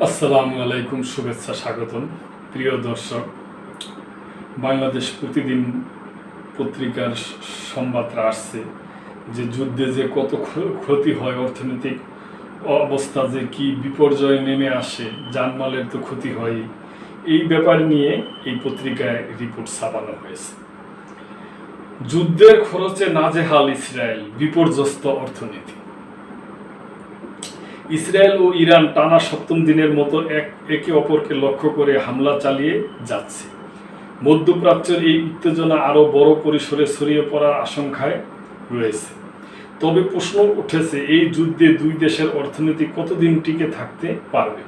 আসসালামু আলাইকুম, শুভেচ্ছা, স্বাগতম। প্রিয় দর্শক, বাংলাদেশ প্রতিদিন পত্রিকার স- সংবাদরা আসছে যে যুদ্ধে যে কত ক্ষতি হয়, অর্থনৈতিক অবস্থা যে কি বিপর্যয় নেমে আসে জানমালের তো ক্ষতি হয় এই ব্যাপার নিয়ে এই পত্রিকায় রিপোর্ট ছাপানো হয়েছে। যুদ্ধের খরচে নাজেহাল ইসরায়েল, বিপর্যস্ত অর্থনীতি। ইসরায়েল ও ইরান টানা সপ্তম দিনের মতো এক, একে অপরকে লক্ষ্য করে হামলা চালিয়ে যাচ্ছে। মধ্যপ্রাচ্যের এই উত্তেজনা আরও বড় পরিসরে ছড়িয়ে পড়ার আশঙ্কায় রয়েছে। তবে প্রশ্ন উঠেছে, এই যুদ্ধে দুই দেশের অর্থনীতি কতদিন টিকে থাকতে পারবে?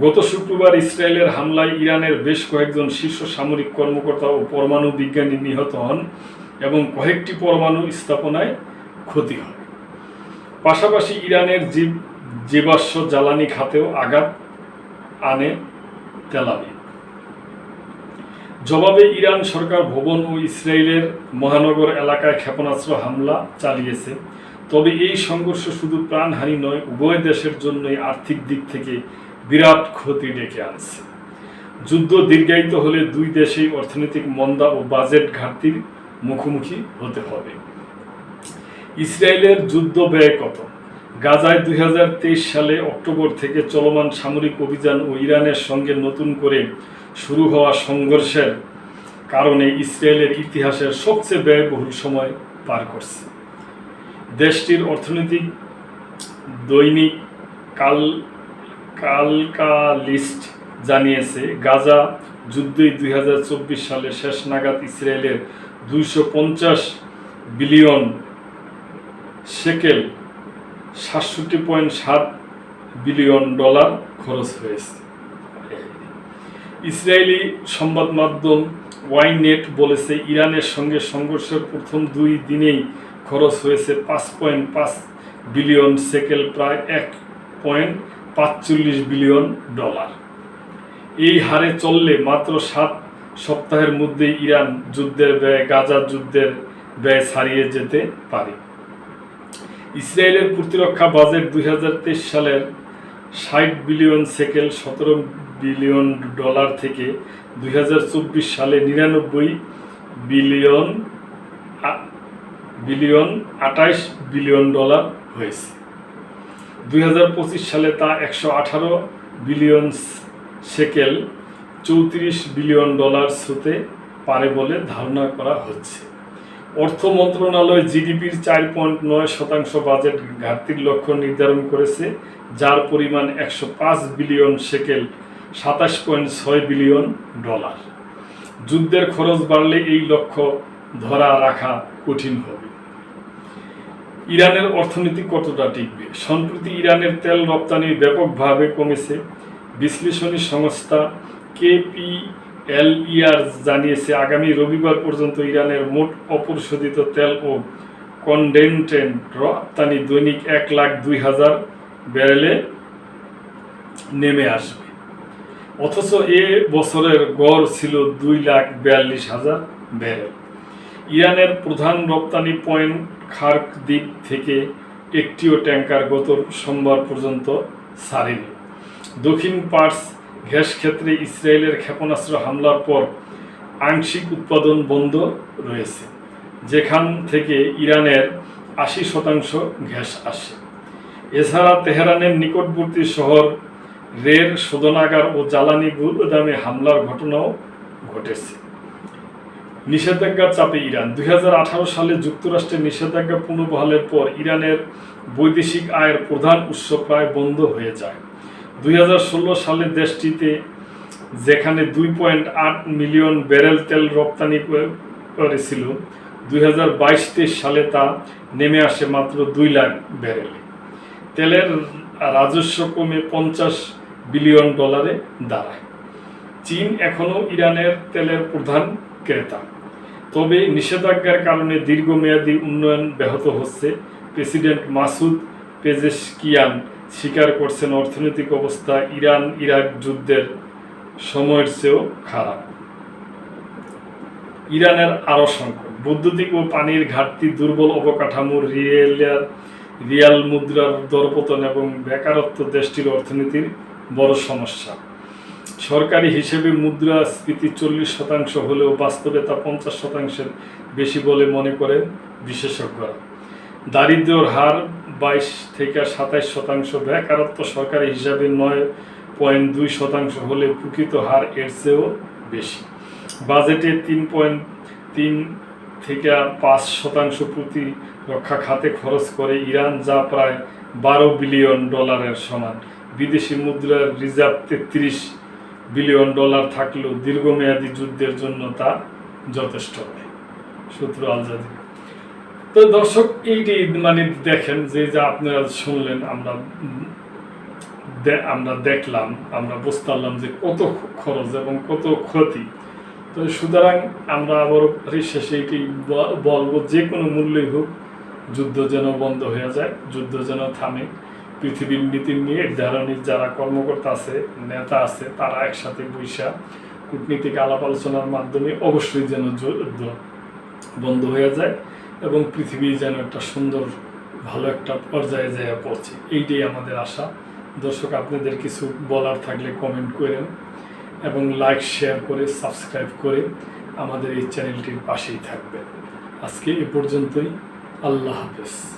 গত শুক্রবার ইসরায়েলের হামলায় ইরানের বেশ কয়েকজন শীর্ষ সামরিক কর্মকর্তা ও পরমাণু বিজ্ঞানী নিহত হন এবং কয়েকটি পরমাণু স্থাপনায় ক্ষতি হয়। পাশাপাশি ইরানের জীব জীবাশ্ম জ্বালানি খাতেও আঘাত আনে তেলাবি জবাবে ইরান সরকার ভবন ও ইসরায়েলের মহানগর এলাকায় ক্ষেপণাস্ত্র হামলা চালিয়েছে। তবে এই সংঘর্ষ শুধু প্রাণহানি নয়, উভয় দেশের জন্যই আর্থিক দিক থেকে বিরাট ক্ষতি ডেকে আনছে। যুদ্ধ দীর্ঘায়িত হলে দুই দেশেই অর্থনৈতিক মন্দা ও বাজেট ঘাটতির মুখোমুখি হতে হবে। ইসরায়েলের যুদ্ধ ব্যয় কত? গাজায় দুই হাজার তেইশ সালে অক্টোবর থেকে চলমান সামরিক অভিযান ও ইরানের সঙ্গে নতুন করে শুরু হওয়া সংঘর্ষের কারণে ইসরায়েলের ইতিহাসের সবচেয়ে ব্যয়বহুল সময় পার করছে। দেশটির অর্থনৈতিক, দৈনিক, কাল, কালকালিস্ট জানিয়েছে, গাজা যুদ্ধই দুই হাজার চব্বিশ সালে শেষ নাগাদ ইসরায়েলের দুইশো পঞ্চাশ বিলিয়ন শেকেল সাতষট্টি পয়েন্ট সাত বিলিয়ন ডলার খরচ হয়েছে। ইসরায়েলি সংবাদ মাধ্যম ওয়াইনেট বলেছে, ইরানের সঙ্গে সংঘর্ষের প্রথম দুই দিনেই খরচ হয়েছে পাঁচ পয়েন্ট পাঁচ বিলিয়ন সেকেল, প্রায় এক পয়েন্ট পাঁচচল্লিশ বিলিয়ন ডলার। এই হারে চললে মাত্র সাত সপ্তাহের মধ্যেই ইরান যুদ্ধের ব্যয়, গাজা যুদ্ধের ব্যয় ছাড়িয়ে যেতে পারে। ইসরায়েলের প্রতিরক্ষা বাজেট দুই হাজার তেইশ সালের ষাট বিলিয়ন সেকেল সতেরো বিলিয়ন ডলার থেকে দুই হাজার চব্বিশ সালে নিরানব্বই বিলিয়ন বিলিয়ন আঠাইশ বিলিয়ন ডলার হয়েছে। দুই হাজার পঁচিশ সালে তা একশো আঠারো বিলিয়ন সেকেল চৌত্রিশ বিলিয়ন ডলার ছুতে পারে বলে ধারণা করা হচ্ছে। অর্থ মন্ত্রণালয় জিডিপির চার পয়েন্ট নয় শতাংশ বাজেট ঘাটতির লক্ষ্য নির্ধারণ করেছে, যার পরিমাণ একশো পাঁচ বিলিয়ন সেকেল, সাতাশ পয়েন্ট ছয় বিলিয়ন ডলার। যুদ্ধের খরচ বাড়লে এই লক্ষ্য ধরা রাখা কঠিন হবে। ইরানের অর্থনীতি কতটা টিকবে? সম্প্রতি ইরানের তেল রপ্তানি ব্যাপকভাবে কমেছে। বিশ্লেষণী সংস্থা কেপি এলইআর জানিয়েছে, আগামী রবিবার পর্যন্ত ইরানের মোট অপরিশোধিত তেল ও কনডেন্টেন্ট রপ্তানি দৈনিক এক লাখ দুই হাজার ব্যারেলে নেমে আসবে। অথচ এ বছরের গড় ছিল দুই লাখ বিয়াল্লিশ হাজার ব্যারেল। ইরানের প্রধান রপ্তানি পয়েন্ট খার্ক দ্বীপ থেকে একটিও ট্যাঙ্কার গত সোমবার পর্যন্ত ছাড়েনি দক্ষিণ পার্স গ্যাস ক্ষেত্রে ইসরায়েলের ক্ষেপণাস্ত্র হামলার পর আংশিক উৎপাদন বন্ধ রয়েছে। যেখান থেকে ইরানের আশি শতাংশ গ্যাস আসে। এছাড়া তেহরানের নিকটবর্তী শহর রের শোধনাগার ও জ্বালানি গুদামে হামলার ঘটনাও ঘটেছে। নিষেধাজ্ঞার চাপে ইরান। দুই হাজার আঠারো সালে যুক্তরাষ্ট্রের নিষেধাজ্ঞা পুনর্বহালের পর ইরানের বৈদেশিক আয়ের প্রধান উৎস প্রায় বন্ধ হয়ে যায়। দুই সালে দেশটিতে যেখানে দুই পয়েন্ট আট মিলিয়ন ব্যারেল তেল রপ্তানি করেছিল, দুই হাজার সালে তা নেমে আসে মাত্র দুই লাখ ব্যারেলে। তেলের রাজস্ব কমে পঞ্চাশ বিলিয়ন ডলারে দাঁড়ায়। চীন এখনও ইরানের তেলের প্রধান ক্রেতা। তবে নিষেধাজ্ঞার কারণে দীর্ঘমেয়াদী উন্নয়ন ব্যাহত হচ্ছে প্রেসিডেন্ট মাসুদ পেজেশকিয়ান স্বীকার করছেন অর্থনৈতিক অবস্থা ইরান, ইরাক যুদ্ধের সময়ের চেয়েও খারাপ। ইরানের আরও সংকট। বৈদ্যুতিক ও পানির ঘাটতি, দুর্বল অবকাঠামো রিয়েল রিয়াল মুদ্রার দরপতন এবং বেকারত্ব দেশটির অর্থনীতির বড় সমস্যা। সরকারি হিসেবে মুদ্রাস্ফীতি চল্লিশ শতাংশ হলেও বাস্তবে তা পঞ্চাশ শতাংশের বেশি বলে মনে করেন বিশেষজ্ঞরা। দারিদ্র্যর হার বাইশ থেকে সাতাইশ শতাংশ। বেকারত্ব সরকারি হিসাবে নয় পয়েন্ট দুই শতাংশ হলে প্রকৃত হার এর চেয়েও বেশি। বাজেটে তিন পয়েন্ট তিন থেকে পাঁচ শতাংশ প্রতিরক্ষা খাতে খরচ করে ইরান, যা প্রায় বারো বিলিয়ন ডলারের সমান। বিদেশি মুদ্রার রিজার্ভ তেত্রিশ বিলিয়ন ডলার থাকলেও দীর্ঘমেয়াদী যুদ্ধের জন্য তা যথেষ্ট নয়। সূত্র আলজাদি তো দর্শক এইটি মানে দেখেন যে, যা আপনারা শুনলেন, আমরা আমরা দেখলাম, আমরা বুঝতে পারলাম যে কত খরচ এবং কত ক্ষতি। তো সুতরাং আমরা আবার শেষে এটি বলব, যে কোনো মূল্যই হোক, যুদ্ধ যেন বন্ধ হয়ে যায়, যুদ্ধ যেন থামে। পৃথিবীর নীতি নিয়ে নির্ধারণী যারা কর্মকর্তা আছে, নেতা আছে, তারা একসাথে বৈশা কূটনীতিক আলাপ আলোচনার মাধ্যমে অবশ্যই যেন যুদ্ধ বন্ধ হয়ে যায়। এবং পৃথিবী যেন একটা সুন্দর, ভালো একটা পর্যায়ে যায় পড়ছে। এইটাই আমাদের আশা। দর্শক, আপনাদের কিছু বলার থাকলে কমেন্ট করেন এবং লাইক শেয়ার করে সাবস্ক্রাইব করে আমাদের এই চ্যানেলটির পাশেই থাকবেন। আজকে এ পর্যন্তই। আল্লাহ হাফেজ।